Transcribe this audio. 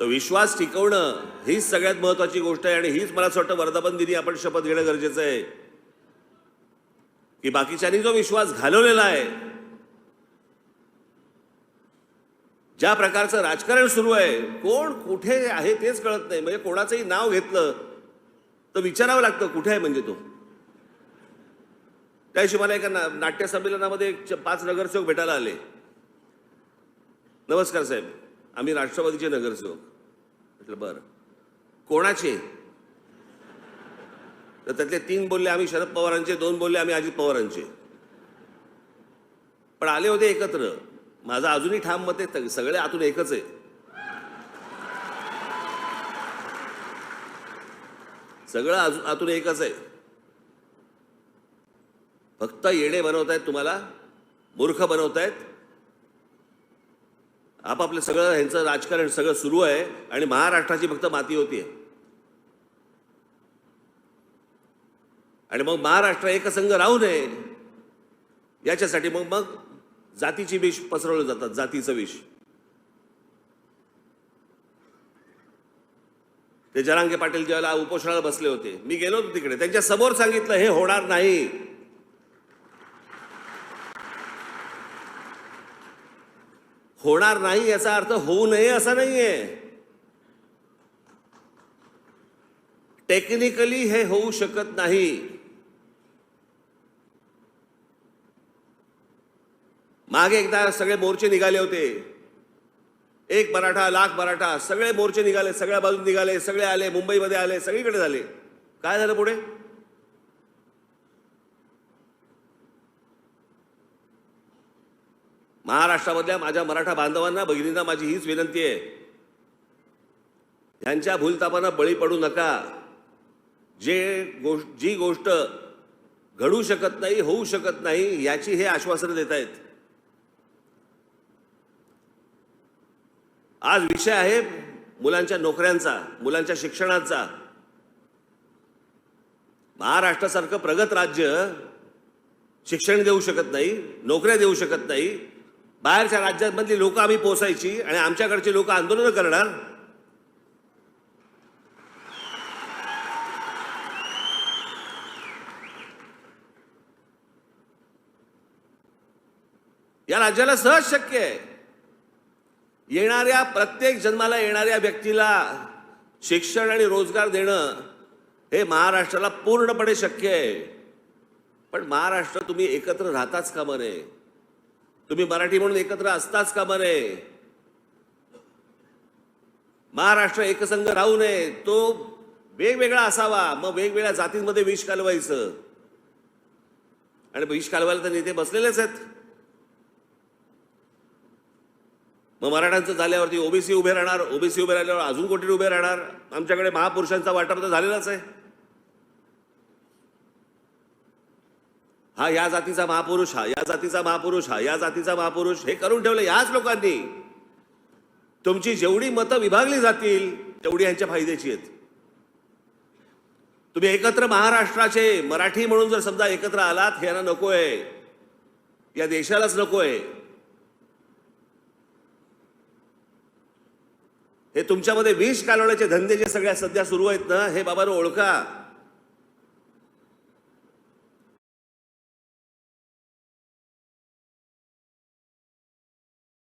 तर विश्वास टिकवणं हीच सगळ्यात महत्वाची गोष्ट आहे आणि हीच मला असं वाटतं वर्धापन दिनी आपण शपथ घेणं गरजेचं आहे. की बाकीच्यांनी जो विश्वास घालवलेला आहे ज्या प्रकारचं राजकारण सुरू आहे कोण कुठे आहे तेच कळत नाही. म्हणजे कोणाचंही नाव घेतलं तर विचारावं लागतं कुठे आहे म्हणजे तो. त्याशी मला एका ना- नाट्य संमेलनामध्ये एक च- पाच नगरसेवक भेटायला आले. नमस्कार साहेब आम्ही राष्ट्रवादीचे नगरसेवक. म्हटलं बरं. कोणाचे? तर त्यातले तीन बोलले आम्ही शरद पवारांचे. दोन बोलले आम्ही अजित पवारांचे. पण आले होते एकत्र. माझं अजूनही ठाम मत आहे सगळे आतून एकच आहे. सगळं अजून आतून एकच आहे. फक्त येणे बनवतायत तुम्हाला मूर्ख बनवतायत आपापलं सगळं ह्यांचं राजकारण सगळं सुरू आहे आणि महाराष्ट्राची फक्त माती होतीये आणि मग महाराष्ट्र एकसंघ राहू नये याच्यासाठी मग मग जातीची विष पसरवलं जातात जातीचं विष. ते जरांगे पाटील ज्यावेळेला उपोषणाला बसले होते मी गेलो होतो तिकडे त्यांच्यासमोर सांगितलं हे होणार नाही. होणार नाही याचा अर्थ होऊ नये असा नाहीये. टेक्निकली हे होऊ शकत नाही. मागे एकदा सगळे मोर्चे निघाले होते. एक मराठा लाख मराठा सगळे मोर्चे निघाले सगळ्या बाजून निघाले सगळे आले मुंबईमध्ये आले सगळीकडे झाले. काय झालं पुढे? महाराष्ट्रामधल्या माझ्या मराठा बांधवांना भगिनींना माझी हीच विनंती आहे. ह्यांच्या भूलतापांना बळी पडू नका. जे गोष्ट जी गोष्ट घडू शकत नाही होऊ शकत नाही याची हे आश्वासनं देत आहेत. आज विषय आहे मुलांच्या नोकऱ्यांचा मुलांच्या शिक्षणाचा. महाराष्ट्रासारखं प्रगत राज्य शिक्षण देऊ शकत नाही नोकऱ्या देऊ शकत नाही बाहेरच्या राज्यांमधली लोक आम्ही पोचायची आणि आमच्याकडची लोक आंदोलनं करणार? या राज्याला सहज शक्य आहे. येणाऱ्या प्रत्येक जन्माला येणाऱ्या व्यक्तीला शिक्षण आणि रोजगार देणं हे महाराष्ट्राला पूर्णपणे शक्य आहे. पण महाराष्ट्र तुम्ही एकत्र राहताच का नये. तुम्ही मराठी म्हणून एकत्र असताच कामा नये महाराष्ट्र एकसंघ राहू नये तो वेगवेगळा असावा मग वेगवेगळ्या जातींमध्ये विष कालवायचं. आणि विष कालवायला तर नेते बसलेलेच आहेत. मग मराठ्यांचं झाल्यावरती ओबीसी उभे राहणार ओबीसी उभे राहिल्यावर अजून कोटी उभे राहणार? आमच्याकडे महापुरुषांचा वाटप तर झालेलाच आहे. हा या जातीचा महापुरुष हा या जातीचा महापुरुष हा या जातीचा महापुरुष हे करून ठेवलं याच लोकांनी. तुमची जेवढी मतं विभागली जातील तेवढी यांच्या फायद्याची आहेत. तुम्ही एकत्र महाराष्ट्राचे मराठी म्हणून जर समजा एकत्र आलात हे यांना नकोय. या देशालाच नकोय. हे तुमच्यामध्ये विष कालवण्याचे धंदे जे सगळ्या सध्या सुरू आहेत ना हे बाबांनो ओळखा.